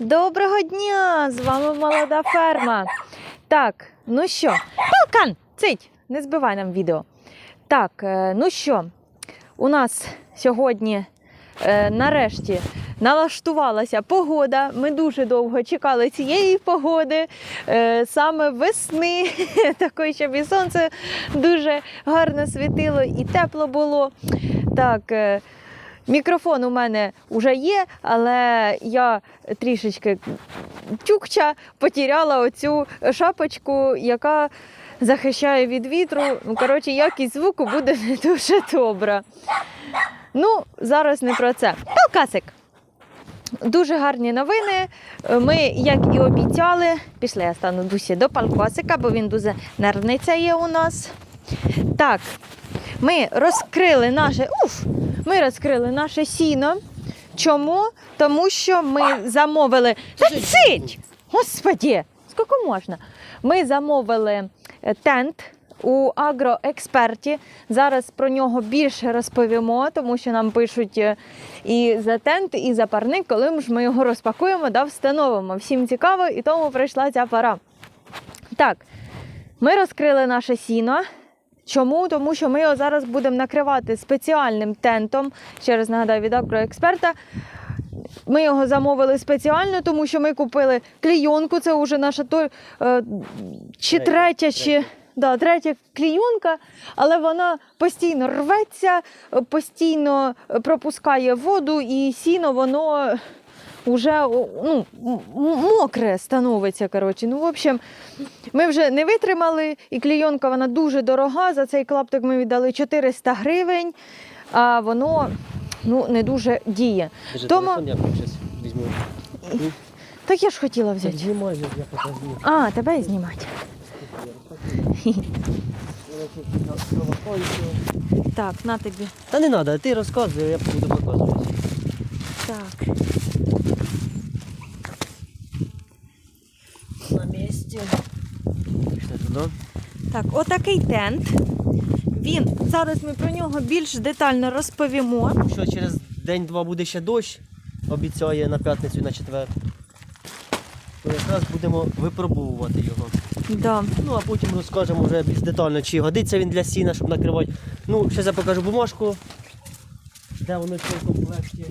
Доброго дня! З вами молода ферма. Так, ну що, Палкан, цить, не збивай нам відео. Так, е, ну що, у нас сьогодні е, нарешті налаштувалася погода. Ми дуже довго чекали цієї погоди, е, саме весни, такої, щоб і сонце дуже гарно світило, і тепло було. Так, мікрофон у мене вже є, але я трішечки тюкча потеряла оцю шапочку, яка захищає від вітру. Ну, коротше, якість звуку буде не дуже добра. Ну, зараз не про це. Палкасик. Дуже гарні новини. Ми, як і обіцяли, пішли, я стану дусі до палкасика, бо він дуже нервниця є у нас. Так, ми розкрили наше. Уф! Ми розкрили наше сіно. Чому? Тому що ми замовили. Та цить! Господі! Скільки можна? Ми замовили е, тент у агроексперті. Зараз про нього більше розповімо, тому що нам пишуть е, і за тент, і за парник, коли ж ми його розпакуємо та встановимо. Всім цікаво, і тому прийшла ця пора. Так, ми розкрили наше сіно. Чому? Тому що ми його зараз будемо накривати спеціальним тентом. Ще раз нагадаю від агроексперта. Ми його замовили спеціально, тому що ми купили клійонку. Це вже наша той, е, чи Третя, чи. Да, третя клійонка, але вона постійно рветься, постійно пропускає воду, і сіно воно вже ну, мокре становиться. Коротше. Ну, в общем, ми вже не витримали, і клійонка вона дуже дорога. За цей клаптик ми віддали 400 гривень, а воно ну, не дуже діє. Тому- візьму. Так я ж хотіла взяти. знімай, я покажу. А, тебе знімати. Так, на тобі. Та не треба, ти розказуй, я буду показувати. Так. На місці. Пішли туди. Так, отакий тент. Він зараз ми про нього більш детально розповімо. Що через день-два буде ще дощ, обіцяє на п'ятницю і на четвер. То якраз будемо випробовувати його. Да. Ну а потім розкажемо вже більш детально, чи годиться він для сіна, щоб накривати. Ну, ще я покажу бумажку. Де воно в комплекті.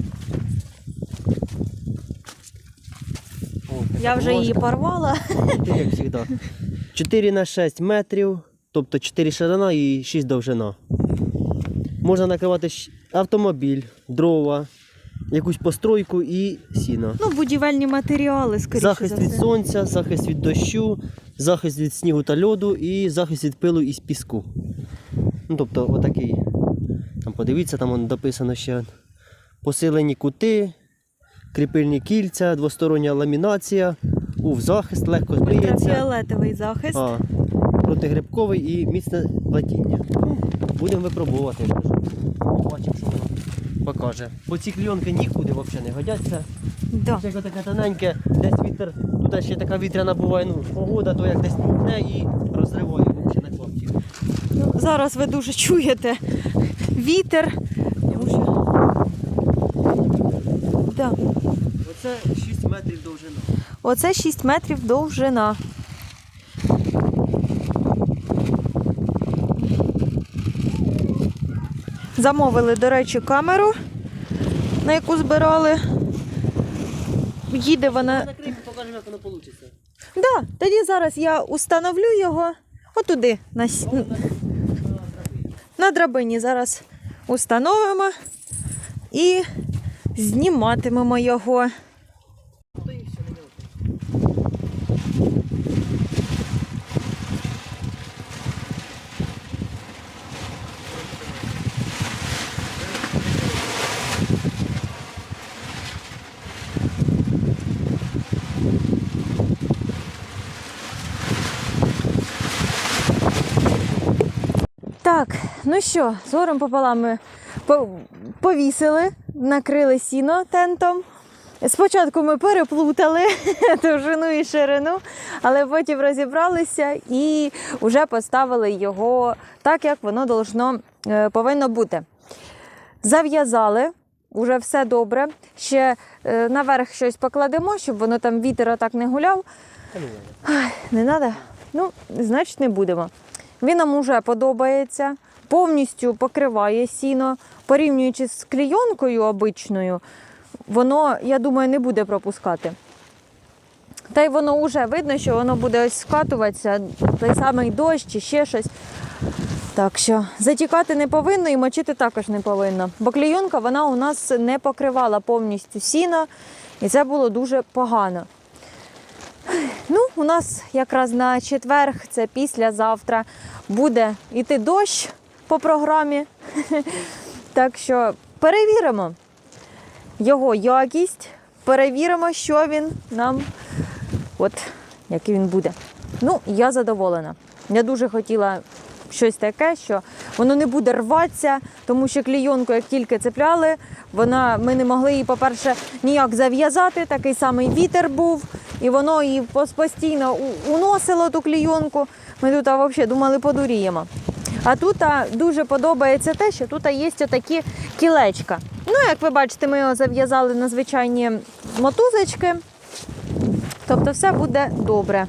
О, така Я вже її порвала. Ти як завжди. 4 на 6 метрів, тобто 4 ширина і 6 довжина. Можна накривати автомобіль, дрова, якусь постройку і сіно. Ну, будівельні матеріали, скоріше. захист за від сонця, захист від дощу, захист від снігу та льоду і захист від пилу і з піску. Ну, тобто, отакий. Там подивіться, там воно дописано ще посилені кути, кріпильні кільця, двостороння ламінація, ув захист, легко збриється. Ультрафіолетовий захист. А, протигрибковий і міцне платіння. Будемо випробувати. Побачимо, що воно покаже. Бо ці кльонки нікуди взагалі не годяться. Да. Це таке тоненьке, десь вітер, тут ще така вітряна буває, ну, погода, то як десь пухне і розриває взагалі на клапті. Ну, зараз ви дуже чуєте вітер. Тому що... Да. Оце 6 метрів довжина. Оце 6 метрів довжина. Замовили, до речі, камеру, на яку збирали. Їде вона. Накрий, покажемо, як воно вийде. Да, тоді зараз я установлю його отуди, на, на драбині. Зараз установимо і зніматимемо його. Так, ну що, з горем пополам ми повісили, накрили сіно тентом. Спочатку ми переплутали довжину і ширину, але потім розібралися і вже поставили його так, як воно должно, е, повинно бути. Зав'язали. вже все добре. Ще е, наверх щось покладемо, щоб воно там вітер отак не гуляв. Не треба? Ну, значить, не будемо. Він нам уже подобається, повністю покриває сіно. Порівнюючи з клійонкою обичною, воно, я думаю, не буде пропускати. Та й воно вже видно, що воно буде ось скатуватися, той самий дощ чи ще щось. Так що затікати не повинно і мочити також не повинно. Бо клійонка вона у нас не покривала повністю сіно, і це було дуже погано. У нас якраз на четверг, це післязавтра, буде йти дощ по програмі. Так що перевіримо його якість, перевіримо, що він нам, от який він буде. Ну, я задоволена. Я дуже хотіла щось таке, що воно не буде рватися, тому що клійонку, як тільки цепляли, вона, ми не могли її, по-перше, ніяк зав'язати, такий самий вітер був, і воно її постійно уносило ту клійонку. Ми тут а, взагалі думали, подуріємо. А тут а, дуже подобається те, що тут є такі кілечка. Ну, як ви бачите, ми його зав'язали на звичайні мотузочки. Тобто все буде добре.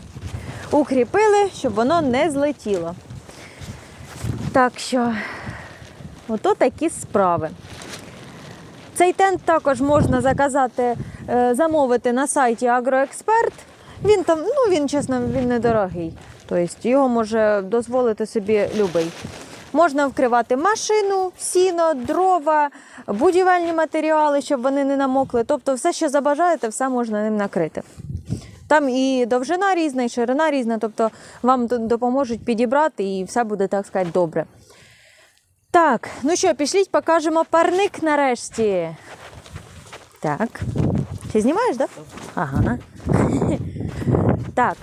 Укріпили, щоб воно не злетіло. Так що, ото такі справи. Цей тент також можна заказати, е, замовити на сайті Агроексперт. Він там, ну він чесно, він недорогий. Тобто його може дозволити собі любий. Можна вкривати машину, сіно, дрова, будівельні матеріали, щоб вони не намокли. Тобто, все, що забажаєте, все можна ним накрити. Там і довжина різна, і ширина різна, тобто вам допоможуть підібрати і все буде, так сказати, добре. Так, ну що, пішліть, покажемо парник нарешті. Так. Ти знімаєш, так? Да? Ага. Так.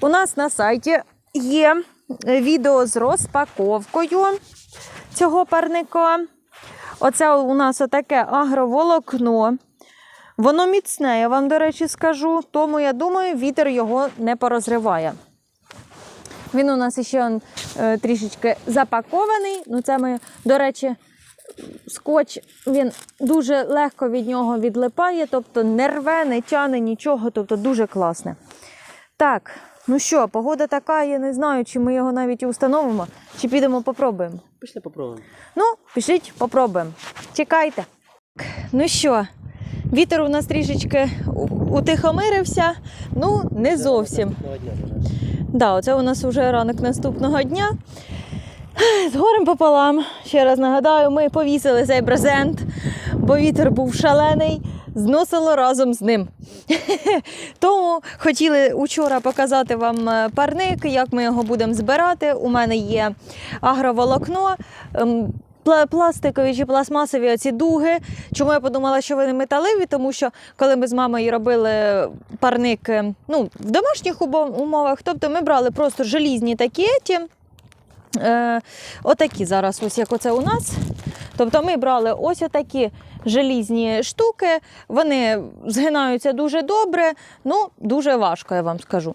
У нас на сайті є відео з розпаковкою цього парника. Оце у нас отаке агроволокно. Воно міцне, я вам, до речі, скажу, тому я думаю, вітер його не порозриває. Він у нас ще е, трішечки запакований. Ну, це ми, до речі, скотч він дуже легко від нього відлипає, тобто не рве, не тяне нічого, тобто дуже класне. Так, ну що, погода така, я не знаю, чи ми його навіть і установимо, чи підемо попробуємо. Пішли попробуємо. Ну, пішліть, попробуємо. Чекайте. Ну що, вітер у нас трішечки утихомирився. Ну, не зовсім. Да, оце у нас вже ранок наступного дня. З горем пополам. Ще раз нагадаю, ми повісили цей брезент, бо вітер був шалений, зносило разом з ним. Тому хотіли учора показати вам е, парник, як ми його будемо збирати. У мене є агроволокно. Пла- Пластикові чи пластмасові оці дуги. Чому я подумала, що вони металеві? Тому що коли ми з мамою робили парник е, ну, в домашніх умовах, тобто ми брали просто желізні такі еті, е, отакі зараз, ось як оце у нас. Тобто ми брали ось отакі желізні штуки, вони згинаються дуже добре, ну дуже важко, я вам скажу.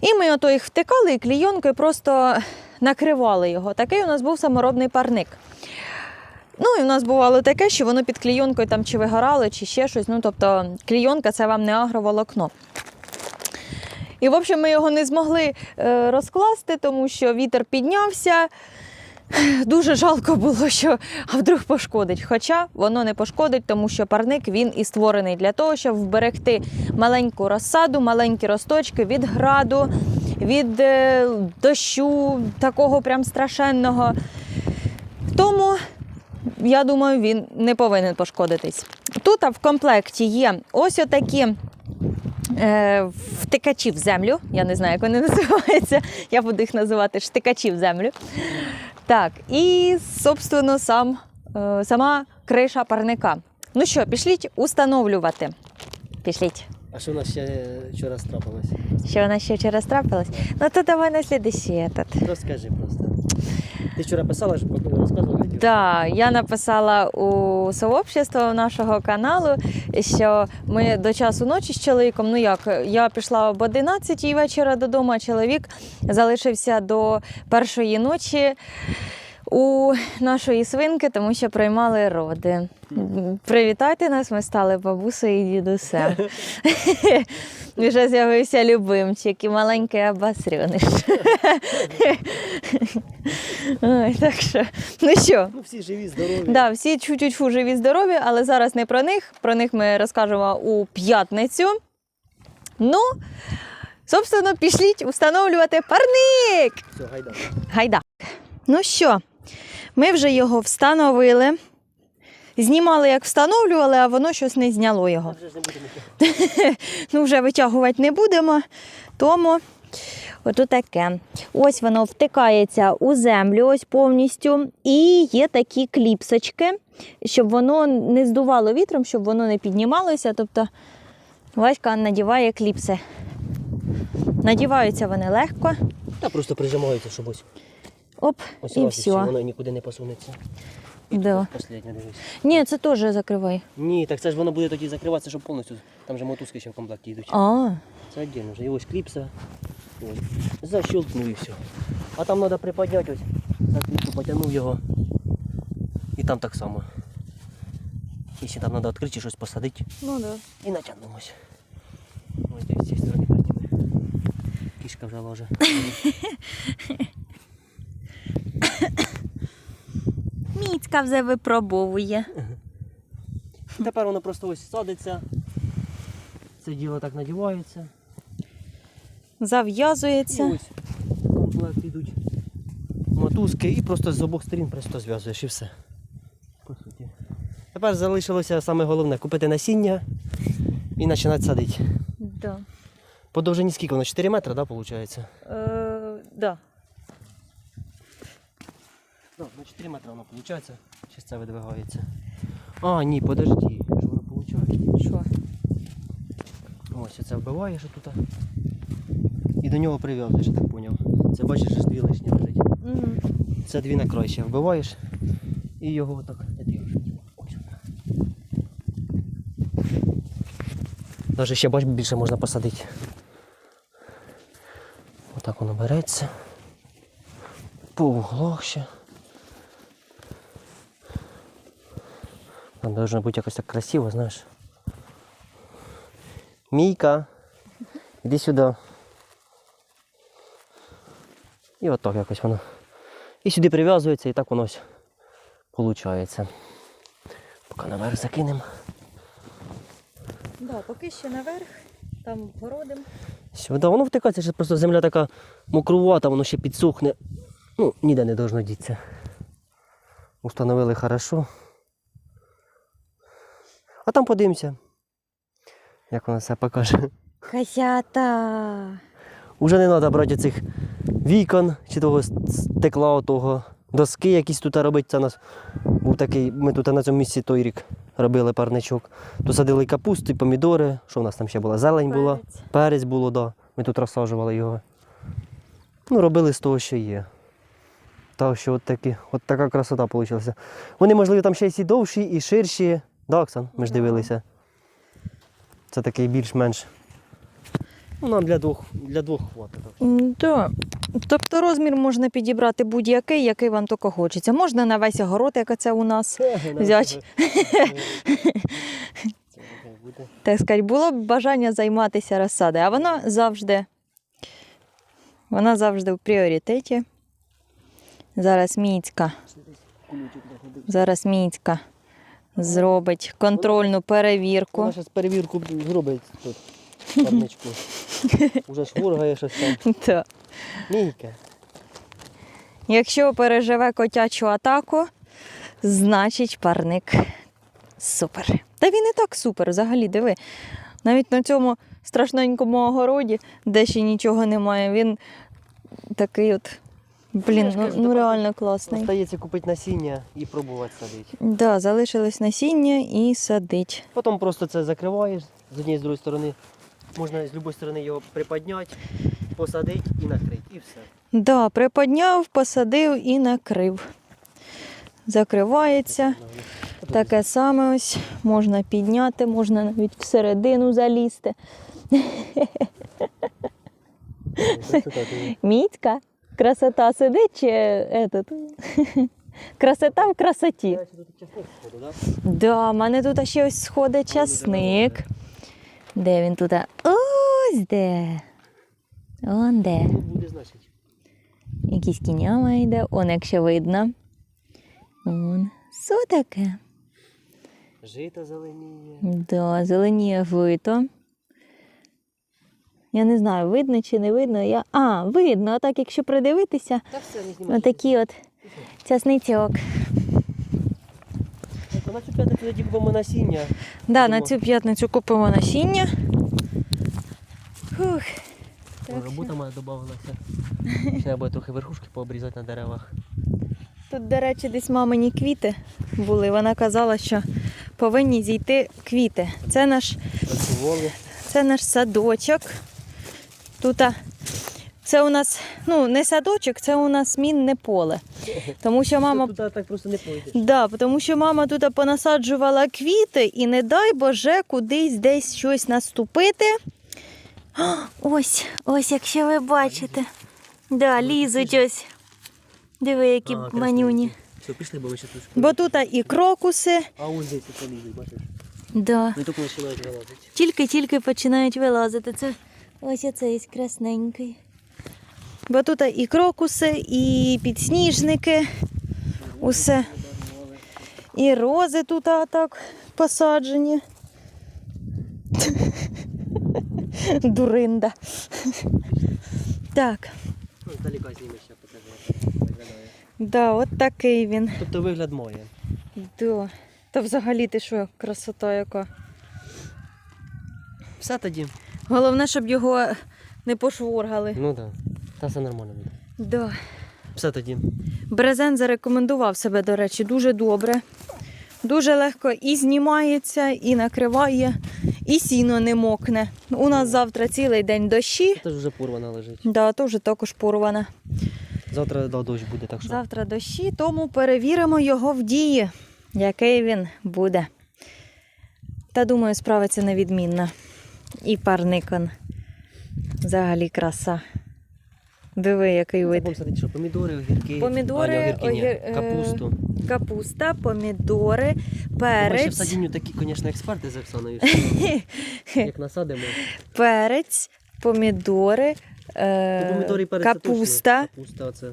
І ми ото їх втикали і клійонкою просто накривали його. Такий у нас був саморобний парник. Ну, і в нас бувало таке, що воно під клійонкою там чи вигорало, чи ще щось. Ну, тобто, клійонка це вам не агроволокно. І, в общем, ми його не змогли е, розкласти, тому що вітер піднявся. Дуже жалко було, що а вдруг пошкодить. Хоча воно не пошкодить, тому що парник він і створений для того, щоб вберегти маленьку розсаду, маленькі росточки від граду, від е, дощу, такого прям страшенного. Тому я думаю, він не повинен пошкодитись. Тут в комплекті є ось отакі е, втикачі в землю. Я не знаю, як вони називаються. Я буду їх називати штикачі в землю. Так, і, собственно, сам, е, сама криша парника. Ну що, пішліть установлювати. Пішліть. А що у нас ще вчора трапилось? Що вона ще вчора трапилась? Ну то давай на слідущий этот. Розкажи просто. Ти вчора писала, що розказувала? відео? Да, я написала у сообщество нашого каналу, що ми до часу ночі з чоловіком. Ну як, я пішла об 11 вечора додому, а чоловік залишився до першої ночі у нашої свинки, тому що приймали роди. Привітайте нас, ми стали бабусею і дідусем. Вже з'явився любимчик і маленький обосрюниш. Ой, так що, ну що, Ну всі живі, здорові. Да, всі чуть-чуть живі здорові, але зараз не про них. Про них ми розкажемо у п'ятницю. Ну, собственно, пішліть встановлювати парник. Все, гайда. Гайда. Ну що, ми вже його встановили. Знімали, як встановлювали, а воно щось не зняло його. Ну, вже витягувати не будемо. Тому ото таке. Ось воно втикається у землю, ось повністю. І є такі кліпсочки, щоб воно не здувало вітром, щоб воно не піднімалося. Тобто Васька надіває кліпси. Надіваються вони легко. Та просто прижимаються, щоб ось. Оп, Ось і раз, все. воно нікуди не посунеться. Да. Последнє дивись. Ні, це теж закривай. Ні, так це ж воно буде тоді закриватися, щоб повністю. Там же мотузки ще в комплекті йдуть. А, Це віддільно вже. І ось кліпса. Ось. Защелкнув і все. А там треба приподняти ось. За кліпку потягнув його. І там так само. І ще там треба відкрити щось посадити. ну да. І натягнув ось. Ось десь з цієї сторони підніми. Кішка вже ложе. Міцька вже випробовує. Тепер воно просто ось садиться. Це діло так надівається. І Зав'язується. ось в комплект йдуть мотузки і просто з обох сторін просто зв'язуєш і все. По суті. Тепер залишилося саме головне купити насіння і починати садити. Да. По довжині скільки воно? 4 метри, так, да, виходить? Е, да. Ну, на 4 метри воно виходить. Зараз це видвигається. А, ні, подожди, що воно виходить? Що? Ось оце вбиваєш отут. І до нього прив'язуєш, я так зрозумів. Це бачиш, аж дві лишні лежить. Угу. Це дві на край вбиваєш і його отак. Вона. Навіть ще бач, більше можна посадити. Отак воно береться. По углах ще. Там должно бути якось так красиво, знаєш. Мійка, іди сюди. І отак якось воно. І сюди прив'язується, і так воно ось виходить. Поки наверх закинемо. Да, поки ще наверх, там городим. Сюди воно втикається, що просто земля така мокрувата, воно ще підсохне. Ну, ніде не должно дітися. Установили хорошо. А там подивимося, як воно все покаже. Косята. Уже не треба брати цих вікон чи того стекла, того доски якісь тут робити. Це нас був такий, ми тут на цьому місці той рік робили парничок. Тут садили капусту, помідори, що в нас там ще була? Зелень була, Перець. перець було, да. Ми тут розсаджували його. Ну, робили з того, що є. Так що от, такі, от така красота вийшла. Вони, можливо, там ще й довші і ширші. Да, Оксан, ми ж дивилися. Це такий більш-менш. Ну, нам для двох, для двох хватить. Да. Тобто розмір можна підібрати будь-який, який вам тільки хочеться. Можна на весь огород, як це у нас. Взять. Так сказати, було б бажання займатися розсадою, а вона завжди, вона завжди в пріоритеті. Зараз Міцька, зараз Міцька зробить контрольну перевірку. Вона зараз перевірку зробить тут. Парничку. Уже швургає щось там. Так. Мійка. Якщо переживе котячу атаку, значить парник супер. Та він і так супер, взагалі, диви. Навіть на цьому страшненькому огороді, де ще нічого немає, він такий от. Блін, ну, ну реально класний. Остається купити насіння і пробувати садити. Да, залишилось насіння і садить. Потім просто це закриваєш з однієї з другої сторони. Можна з будь-якої сторони його приподняти, посадити і накрити. І все. Да, приподняв, посадив і накрив. Закривається. Таке саме ось можна підняти, можна навіть всередину залізти. Мітька, красота сидить чи этот? Красота в красоті. Да? В мене тут ще ось сходить часник. Де він тут? Ось де. Он де. Якийсь кіняма йде, он якщо видно. Он. Що таке? Жита зеленіє. Да, зеленіє вито. Я не знаю, видно чи не видно. Я... А, видно, а так якщо придивитися, Та все, не знімай. отакий от. Тобто На цю п'ятницю тоді купимо насіння. Да, на цю п'ятницю купимо насіння. Фух. Так Робота моя додавалася. Треба буде трохи верхушки пообрізати на деревах. Тут, до речі, десь мамині квіти були. Вона казала, що повинні зійти квіти. Це наш, це наш садочок. Тут це у нас, ну, не садочок, це у нас мінне поле. Тому що мама. Тут так просто не пойдеш. Да, тому що мама тут понасаджувала квіти і не дай Боже кудись десь щось наступити. А, Ось, ось, якщо ви бачите. Да, лізуть ось. Диви, які А, манюні. Все, пішли, бо ми ще тут. Бо тут і крокуси. А ось здесь це лізуть, бачиш? Да. Не тільки починають вилазити. Тільки-тільки починають вилазити. Це ось оцей красненький. Бо тут і крокуси, і підсніжники, усе. І рози тут а, так посаджені. Дуринда. Так, здалека зніми ще покажу. да, от такий він. Тобто вигляд має. Да. Та взагалі ти що, красота яка. Все тоді. Головне, щоб його не пошворгали. Ну так. Та все нормально буде. Да. Все тоді. Брезент зарекомендував себе, до речі, дуже добре. Дуже легко і знімається, і накриває, і сіно не мокне. У нас завтра цілий день дощі. Це ж вже порвана лежить. Да, теж також порвана. Завтра да, дощ буде, так що. Завтра дощі, тому перевіримо його в дії, який він буде. Та думаю, справиться невідмінно. І парникон. Взагалі краса. Диви, який вид. Що помідори, огірки. Помідори, а, не огірки, огір- е, капусту. Капуста, помідори, Ми ще в перець. садінню такі, звісно, експерти з Оксаною. Як насадимо, перець, помідори, е, помідори перець капуста. Капуста оце.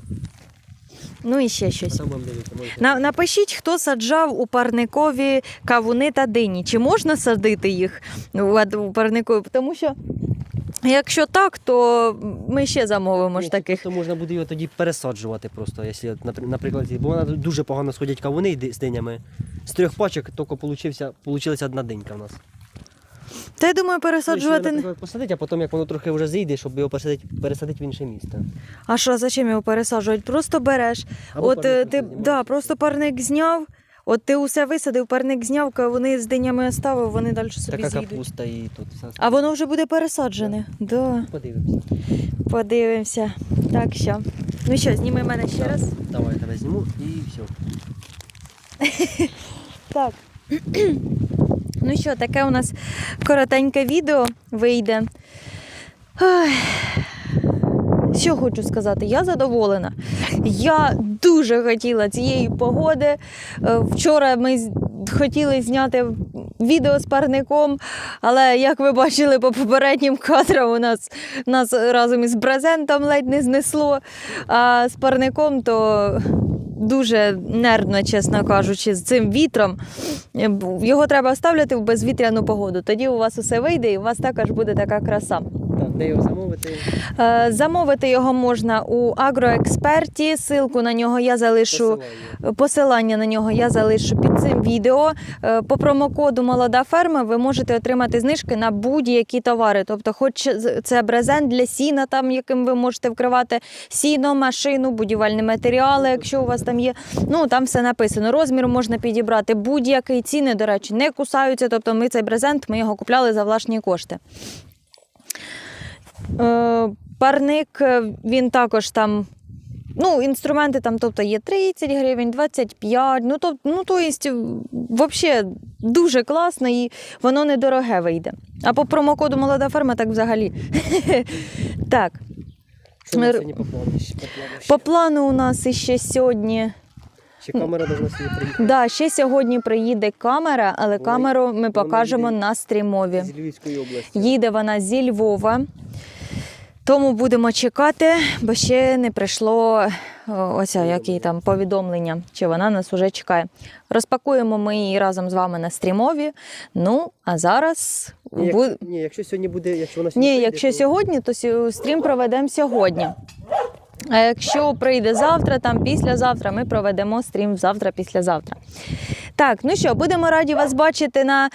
Ну і ще щось. На, напишіть, хто саджав у парникові кавуни та дині. Чи можна садити їх у, парникові? Тому що, якщо так, то ми ще замовимо ж таких. просто можна буде його тоді пересаджувати просто, якщо, наприклад, бо вона дуже погано сходять кавуни з динями. З трьох пачок тільки получилася одна динька в нас. Та я думаю, пересаджувати. не- посадити, а потім, як воно трохи вже зійде, щоб його пересадити, пересадити в інше місце. А що, зачем його пересаджувати? Просто береш. Або От е, парник ти да, просто парник зняв. От ти усе висадив, парник зняв, вони з динями оставив, вони далі собі Така зійдуть. капуста і тут все. А воно вже буде пересаджене. Да. Подивимося. Подивимося. Так що. Ну що, зніми мене ще раз. Давай я тебе зніму і все. Так. Ну що, таке у нас коротеньке відео вийде. Ой. Що хочу сказати, я задоволена. Я дуже хотіла цієї погоди. Е, Вчора ми хотіли зняти відео з парником, але як ви бачили по попереднім кадрам, у нас, нас разом із брезентом ледь не знесло. А з парником то дуже нервно, чесно кажучи, з цим вітром. Його треба ставляти в безвітряну погоду. Тоді у вас усе вийде і у вас також буде така краса. Так, де його замовити? Е, Замовити його можна у Агроексперті. Силку на нього я залишу. Посилання на нього я залишу під цим відео. Е, По промокоду Молода ферма ви можете отримати знижки на будь-які товари. Тобто, хоч з- це брезент для сіна, там яким ви можете вкривати сіно, машину, будівельні матеріали, якщо у вас там є. Ну там все написано. Розмір можна підібрати будь-який. Ціни, до речі, не кусаються. Тобто, ми цей брезент ми його купляли за власні кошти. Е, Парник е, він також там. Ну, інструменти там, тобто є 30 гривень, 25. Ну, тобто, ну, то взагалі дуже класно і воно недороге вийде. А по промокоду молода ферма так взагалі. Так, по плану? у нас іще сьогодні Ще камера должна сьогодні приїхати. Да, ще сьогодні приїде камера, але камеру ми покажемо на стрімові. З Львівської області. Їде вона зі Львова. Тому будемо чекати, бо ще не прийшло оця, які там повідомлення, чи вона нас уже чекає. Розпакуємо ми її разом з вами на стрімові. Ну, а зараз Ні, як- бу- ні, якщо сьогодні буде, якщо вона сьогодні ні, прийде, якщо то- сьогодні, то стрім проведемо сьогодні. А якщо прийде завтра, там післязавтра, ми проведемо стрім завтра, післязавтра. Так, ну що, будемо раді вас бачити на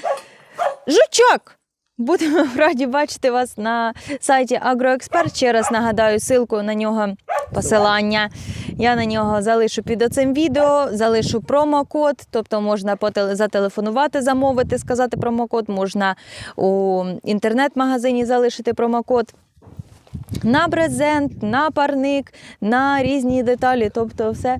жучок. Будемо раді бачити вас на сайті Агроексперт. Ще раз нагадаю ссылку на нього посилання. Я на нього залишу під оцим відео, залишу промокод, тобто можна зателефонувати, замовити, сказати промокод, можна у інтернет-магазині залишити промокод. На брезент, на парник, на різні деталі, тобто все,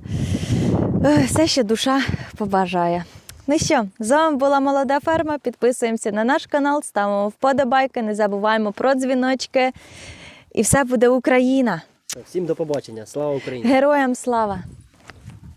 е, все, що душа побажає. Ну що, з вами була молода ферма. Підписуємося на наш канал, ставимо вподобайки, не забуваємо про дзвіночки. І все буде Україна. Всім до побачення. Слава Україні! Героям слава!